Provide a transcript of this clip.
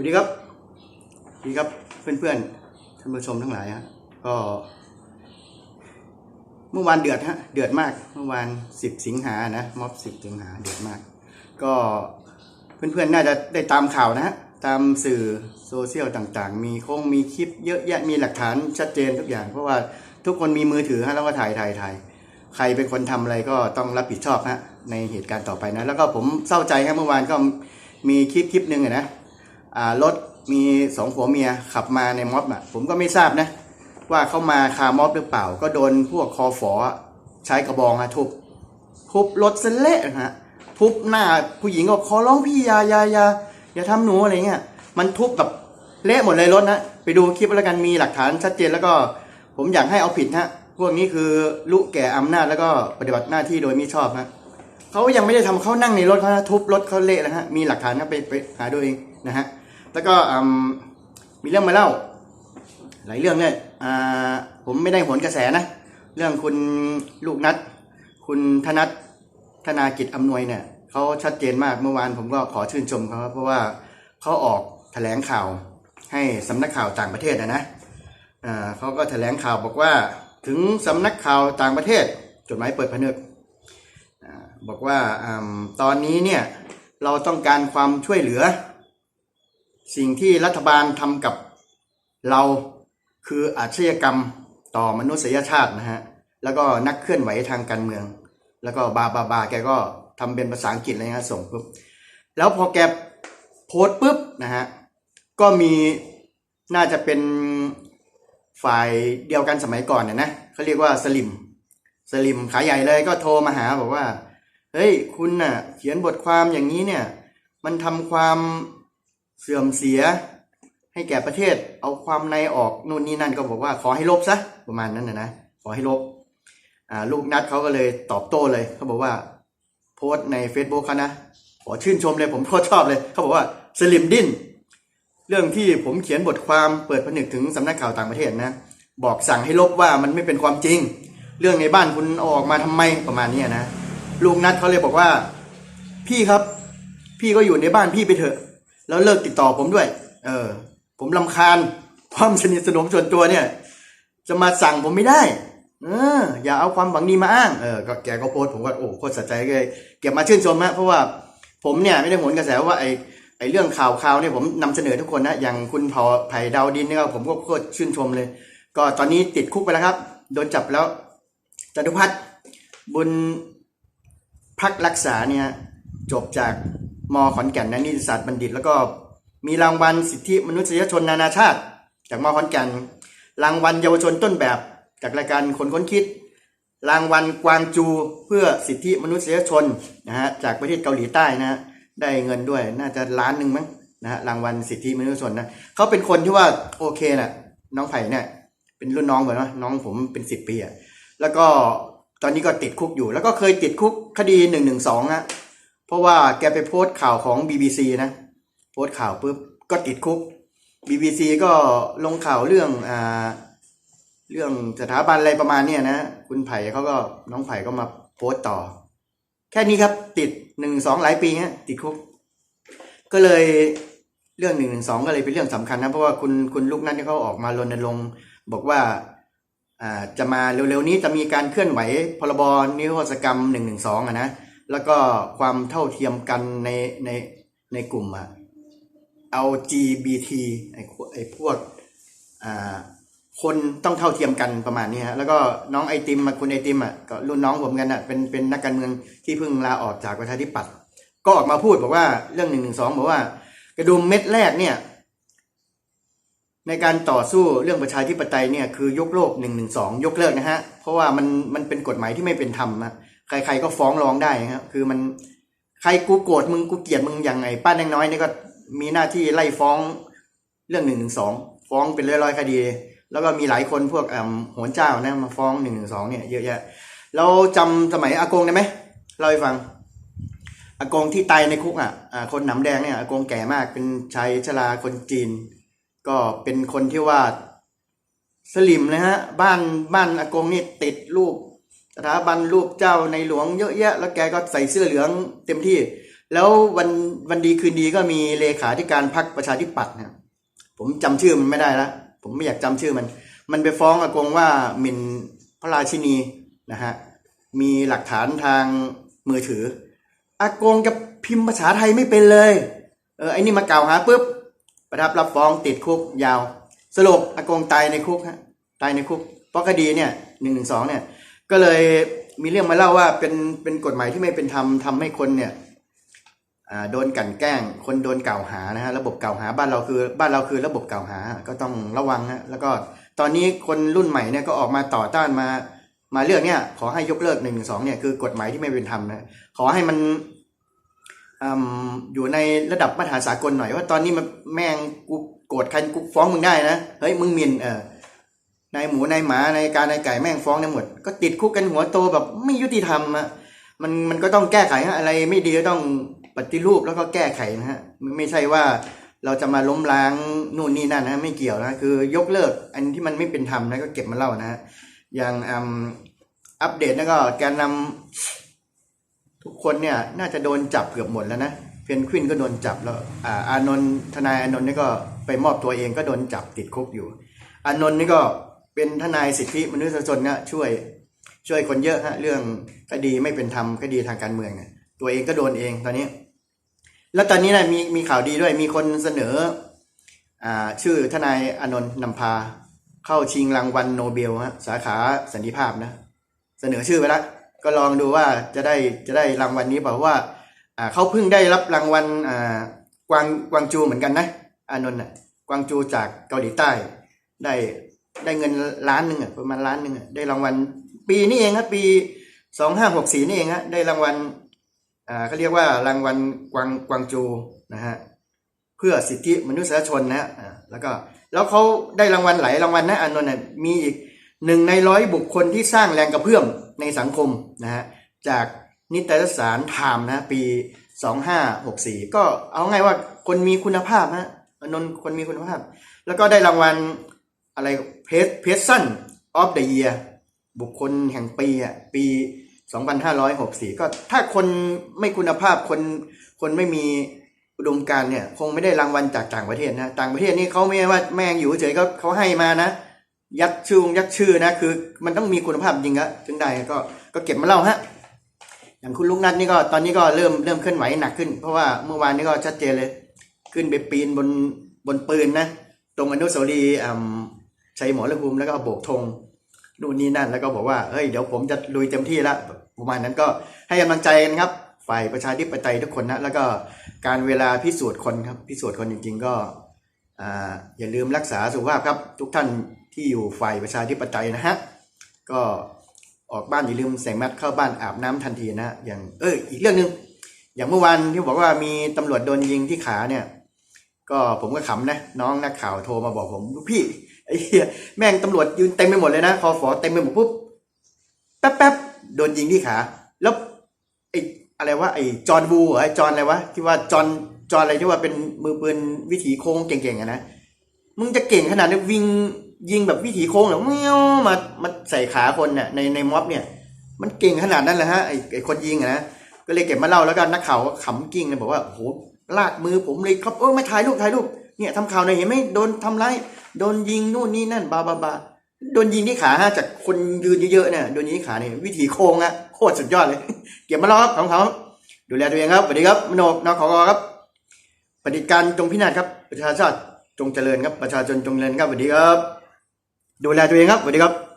วัสดีครับสวัสดีครับเพื่อนๆท่านผู้ชมทั้งหลายฮะก็ เมื่อวานเดือดฮะเดือดมาก เมื่อวานสิบสิงหานะม็อบสิบสิงหาเดือดมาก ก็เพื่อนๆน่าจะได้ตามข่าวนะฮะตามสื่อโซเชียลต่างๆ มีคงมีคลิปเยอะแยะมีหลักฐานชัดเจนทุกอย่าง เพราะว่าทุกคนมีมือถือฮะแล้วก็ถ่ายถ่ายถ่ายใครเป็นคนทำอะไรก็ต้องรับผิดชอบฮะในเหตุการณ์ต่อไปนะ แล้วก็ผมเศร้าใจครับเมื่อวานก็มีคลิปคลิปหนึ่งนะ รถมีสองผัวเมียขับมาในม็อบอะผมก็ไม่ทราบนะ ว่าเขามาคาม็อบหรือเปล่า ก็โดนพวกคอฝอใช้กระบองฮะทุบทุบรถเสนเละฮะทุบหน้าผู้หญิงก็ขอร้องพี่อยาอยาอยาอย่าทำหนูอะไรเงี้ยมันทุบแบบเละหมดเลยรถนะไปดูคลิปแล้วกันมีหลักฐานชัดเจนแล้วก็ผมอยากให้เอาผิดฮะพวกนี้คือลุแก่อำนาจแล้วก็ปฏิบัติหน้าที่โดยมิชอบฮะเขายังไม่ได้ทำเขานั่งในรถเขานะทุบรถเขาเละแล้วฮะมีหลักฐานนะไปไปหาดูเองนะฮะ แล้วก็มีเรื่องมาเล่า หลายเรื่องเนี่ยอ่าผมไม่ได้โหนกระแสนะ เรื่องคุณลูกนัด คุณธนัทธนากิจอำนวยเนี่ยเขาชัดเจนมากเมื่อวานผมก็ขอชื่นชมเขาเพราะว่าเขาออกแถลงข่าวให้สำนักข่าวต่างประเทศนะนะอ่าเขาก็แถลงข่าวบอกว่าถึงสำนักข่าวต่างประเทศ จดหมายเปิดผนึกอ่าบอกว่าอาตอนนี้เนี่ยเราต้องการความช่วยเหลือ สิ่งที่รัฐบาลทำกับเราคืออาชญากรรมต่อมนุษยชาตินะฮะ แล้วก็นักเคลื่อนไหวทางการเมือง แล้วก็บาบาบาแกก็ทำเป็นภาษาอังกฤษเลยนะส่งปุ๊บ แล้วพอแกโพสต์ปุ๊บนะฮะ ก็มีน่าจะเป็นฝ่ายเดียวกันสมัยก่อนเนี่ยนะเขาเรียกว่าสลิม สลิมขาใหญ่เลยก็โทรมาหาบอกว่า เฮ้ย คุณน่ะเขียนบทความอย่างนี้เนี่ย มันทำความ เสื่อมเสีย ให้แก่ประเทศ เอาความในออกนู่นนี่นั่นก็บอกว่าขอให้ลบซะประมาณนั้นนะนะขอให้ลบลูกนัดเขาก็เลยตอบโต้เลยเขาบอกว่า โพสต์ใน Facebook เขานะขอชื่นชมเลยผมโคตรชอบเลยเขาบอกว่าสลิมดิ้นเรื่องที่ผมเขียนบทความเปิดผนึกถึงสำนักข่าวต่างประเทศนะ บอกสั่งให้ลบว่ามันไม่เป็นความจริง เรื่องในบ้านคุณออกมาทำไมประมาณนี้นะ ลูกนัดเขาเลยบอกว่า พี่ครับ พี่ก็อยู่ในบ้านพี่ไปเถอะ แล้วเลิกติดต่อผมด้วย เออ ผมลำคาญความสนิทสนมส่วนตัวเนี่ย จะมาสั่งผมไม่ได้ เออ อย่าเอาความหวังดีมาอ้าง เออก็แกก็โพสผมก็โอ้โคตรสะใจเลยเก็บมาชื่นชมฮะเพราะว่าผมเนี่ยไม่ได้หนกระแสว่าไอ้ไอ้เรื่องข่าวข่าวเนี่ยผมนำเสนอทุกคนนะอย่างคุณเผาไผ่ดาวดินเนี่ยผมก็โคตรชื่นชมเลย ก็ตอนนี้ติดคุกไปแล้วครับ โดนจับแล้วจตุพัฒน์บุญพักรักษาเนี่ยจบจาก มขอนแก่นนะนิติศาสตร์บัณฑิต แล้วก็มีรางวัลสิทธิมนุษยชนนานาชาติ จากมขอนแก่น รางวัลเยาวชนต้นแบบ จากรายการคนค้นคิด รางวัลกวางจูเพื่อสิทธิมนุษยชนนะฮะจากประเทศเกาหลีใต้นะฮะได้เงินด้วยน่าจะล้านหนึ่งมั้งนะฮะรางวัลสิทธิมนุษยชนนะเขาเป็นคนที่ว่าโอเคนะ่ะน้องไผ่เนี่ยเป็นรุ่นน้องผมนะน้องผมเป็นสิบปีอะแล้วก็ตอนนี้ก็ติดคุกอยู่ แล้วก็เคยติดคุกคดีหนึ่งหนึ่งสองอะ เพราะว่าแกไปโพสต์ข่าวของ BBC นะ โพสต์ข่าวปุ๊บก็ติดคุก BBC ก็ลงข่าวเรื่องอ่าเรื่องสถาบันอะไรประมาณเนี้ยนะ คุณไผ่เขาก็น้องไผ่ก็มาโพสต์ต่อ แค่นี้ครับติดหนึ่งสองหลายปีฮะติดคุก ก็เลยเรื่องหนึ่งหนึ่งสองก็เลยเป็นเรื่องสำคัญนะเพราะว่าคุณคุณลูกนั้นที่เขาออกมารณรงค์บอกว่าอ่าจะมาเร็วๆนี้จะมีการเคลื่อนไหวพรบนิรโทษกรรมหนึ่งหนึ่งสองอะนะ แล้วก็ความเท่าเทียมกันในในในกลุ่มอะ LGBT ไอ้พวกไอ้พวกอ่าคนต้องเท่าเทียมกันประมาณนี้ฮะแล้วก็น้องไอติมคุณไอติมอะก็รุ่นน้องผมกันอะเป็นเป็นนักการเมืองที่เพิ่งลาออกจากประชาธิปัตย์ก็ออกมาพูดบอกว่าเรื่องหนึ่งหนึ่งสองบอกว่า กระดุมเม็ดแรกเนี่ย ในการต่อสู้เรื่องประชาธิปไตยเนี่ยคือยกโลกหนึ่งหนึ่งสองยกเลิกนะฮะ เพราะว่ามันมันเป็นกฎหมายที่ไม่เป็นธรรมอะ ใครๆก็ฟ้องร้องได้ครับคือมันใครกูโกรธมึงกูเกลียดมึงอย่างไงป้าแดงน้อยนี่ก็มีหน้าที่ไล่ฟ้องเรื่องหนึ่งหนึ่งสองฟ้องเป็นร้อยๆคดี แล้วก็มีหลายคนพวกอ่าโหนเจ้านะมาฟ้องหนึ่งหนึ่งสองเนี่ยเยอะแยะเราจำสมัยอากงได้ไหมเล่าให้ฟังอากงที่ตายในคุกอะอ่าคนหนำแดงเนี่ยอากงแก่มากเป็นชายชราคนจีน ก็เป็นคนที่ว่าสลิมนะฮะบ้านบ้านอากงนี่ติดรูป ถาบันรูปเจ้าในหลวงเยอะแยะ แล้วแกก็ใส่เสื้อเหลืองเต็มที่ แล้ววันวันดีคืนดีก็มีเลขาธิการพรรคประชาธิปัตย์นะผมจำชื่อมันไม่ได้ละผมไม่อยากจำชื่อมัน มันไปฟ้องอากงว่าหมิ่นพระราชินีนะฮะมีหลักฐานทางมือถือ อากงจะพิมพ์ภาษาไทยไม่เป็นเลยเออไอ้นี่มากล่าวหาปุ๊บประทับรับฟ้องติดคุกยาว สรุปอากงตายในคุกฮะตายในคุกเพราะคดีเนี่ยหนึ่งหนึ่งสองเนี่ย ก็เลยมีเรื่องมาเล่าว่าเป็นเป็นกฎหมายที่ไม่เป็นธรรมทำให้คนเนี่ยโดนกลันแกล้ง คนโดนกล่าวหานะฮะระบบกล่าวหาบ้านเราคือบ้านเราคือระบบกล่าวหาก็ต้องระวังนะแล้วก็ตอนนี้คนรุ่นใหม่เนี่ยก็ออกมาต่อต้านมามาเรื่องเนี่ยขอให้ยกเลิกหนึ่งสองเนี่ยคือกฎหมายที่ไม่เป็นธรรมนะขอให้มันออยู่ในระดับมาตรฐานสากลหน่อยว่าตอนนี้มันแม่งกูโกรธใครกูฟ้องมึงได้นะเฮ้ยมึงมินเออ นายหมูนายหมานายการนายไก่แม่งฟ้องได้หมด ก็ติดคุกกันหัวโตแบบไม่ยุติธรรมอะมันมันก็ต้องแก้ไขฮะอะไรไม่ดีก็ต้องปฏิรูปแล้วก็แก้ไขนะฮะไม่ใช่ว่าเราจะมาล้มล้างนู่นนี่นั่นนะไม่เกี่ยวนะคือยกเลิก อันที่มันไม่เป็นธรรมนะก็เก็บมาเล่านะฮะอย่างอัปเดตแล้วก็แกนนำทุกคนเนี่ยน่าจะโดนจับเกือบหมดแล้วนะเพนควินก็โดนจับแล้วอ่าอานนท์ทนายอานนท์นี่ก็ไปมอบตัวเองก็โดนจับติดคุกอยู่ อานนท์นี่ก็ เป็นทนายสิทธิมนุษยชนนะช่วยช่วยคนเยอะฮะเรื่องคดีไม่เป็นธรรมคดีทางการเมืองเนี่ยตัวเองก็โดนเองตอนนี้ แล้วตอนนี้นะมีมีข่าวดีด้วยมีคนเสนออ่าชื่อทนายอนนท์นำพา เข้าชิงรางวัลโนเบลฮะสาขาสันติภาพนะ เสนอชื่อไปแล้วก็ลองดูว่าจะได้จะได้รางวัลนี้เปล่าว่าอ่าเขาเพิ่งได้รับรางวัลอ่ากวางกวางจูเหมือนกันนะ อานนท์น่ะกวางจูจากเกาหลีใต้ ได้ ได้เงินล้านหนึ่งอะประมาณล้านหนึ่งอะได้รางวัล ปีนี้เองครับปีสองห้าหกสี่นี่เองฮะได้รางวัลอ่าเขาเรียกว่ารางวัลกวางกวางจูนะฮะเพื่อสิทธิมนุษยชนนะฮะอ่าแล้วก็แล้วเขาได้รางวัลหลายรางวัลนะอานนท์เนี่ยมีอีกหนึ่งในร้อยบุคคลที่สร้างแรงกระเพื่อมในสังคมนะฮะจากนิตยสารไทม์นะปี 2564 ก็เอาง่ายว่าคนมีคุณภาพนะอนนท์คนมีคุณภาพ แล้วก็ได้รางวัล อะไรเพสเพสซันออฟเดอะเยียบุคคลแห่งปีอะปี 2564 ก็ถ้าคนไม่คุณภาพคนคนไม่มีอุดมการเนี่ย คงไม่ได้รางวัลจากต่างประเทศนะต่างประเทศนี่เขาไม่ว่าแม่งอยู่เฉยเขาเขาให้มานะ ยัดชื่อยัดชื่อนะคือ มันต้องมีคุณภาพจริงอะถึงได้ก็ก็เก็บมาเล่าฮะอย่างคุณลุงนัทนี่ก็ตอนนี้ก็เริ่มเริ่มเคลื่อนไหวหนักขึ้น เพราะว่าเมื่อวานนี้ก็ชัดเจนเลย ขึ้นไปปีนบนบนปืนนะ ตรงอนุสาวรีย์ อ่ำชัยหมอระภูมิแล้วก็โบกธงนู่นนี่นั่น แล้วก็บอกว่าเฮ้ยเดี๋ยวผมจะลุยเต็มที่ละประมาณนั้นก็ให้กำลังใจกันครับ ฝ่ายประชาธิปไตยทุกคนนะแล้วก็การเวลาพิสูจน์คนครับพิสูจน์คนจริง ๆ ก็ออย่าลืมรักษาสุขภาพครับ ทุกท่านที่อยู่ฝ่ายประชาธิปไตยนะฮะก็ออกบ้านอย่าลืมใส่แมสเข้าบ้านอาบน้ำทันทีนะอย่างเอออีกเรื่องหนึ่งอย่างเมื่อวานที่บอกว่ามีตำรวจโดนยิงที่ขาเนี่ย ก็ผมก็ขำนะ น้องนักข่าวโทรมาบอกผมพี่ ไอ้เหี้ยแม่งตำรวจยืนเต็มไปหมดเลยนะคอฝอเต็มไปหมดปุ๊บแป๊บแป๊บๆโดนยิงที่ขา แล้วไอ้อะไรวะไอ้จอห์นวูไอ้จอห์นอะไรวะที่ว่าจอห์นจอห์นอะไรที่ว่าเป็นมือปืนวิถีโค้งเก่งๆอะนะมึงจะเก่งขนาดนี้วิ่งยิงแบบวิถีโค้งหรอเมียวมามาใส่ขาคนเนี่ยในในม็อบเนี่ย มันเก่งขนาดนั้นเลยฮะไอ้ไอ้คนยิงอะนะก็เลยเก็บมาเล่าแล้วก็นักข่าวก็ขำกิ้งเลยบอกว่าโหลากมือผมเลยครับเออไม่ถ่ายรูปถ่ายรูปเนี่ยทำข่าวหน่อยเห็นไหมโดนทำร้าย โดนยิงนู่นนี่นั่นบาบาบาโดนยิงที่ขาฮะจากคนยืนเยอะๆเนี่ยโดนยิงที่ขาเนี่ยวิถีโค้งอะโคตรสุดยอดเลย เก็บมาล้อครับของเขาดูแลตัวเองครับสวัสดีครับมโนกนขอครับปฏิการจงพินาศครับ ประชาชาติจงเจริญครับประชาชนจงเจริญครับสวัสดีครับ ดูแลตัวเองครับสวัสดีครับ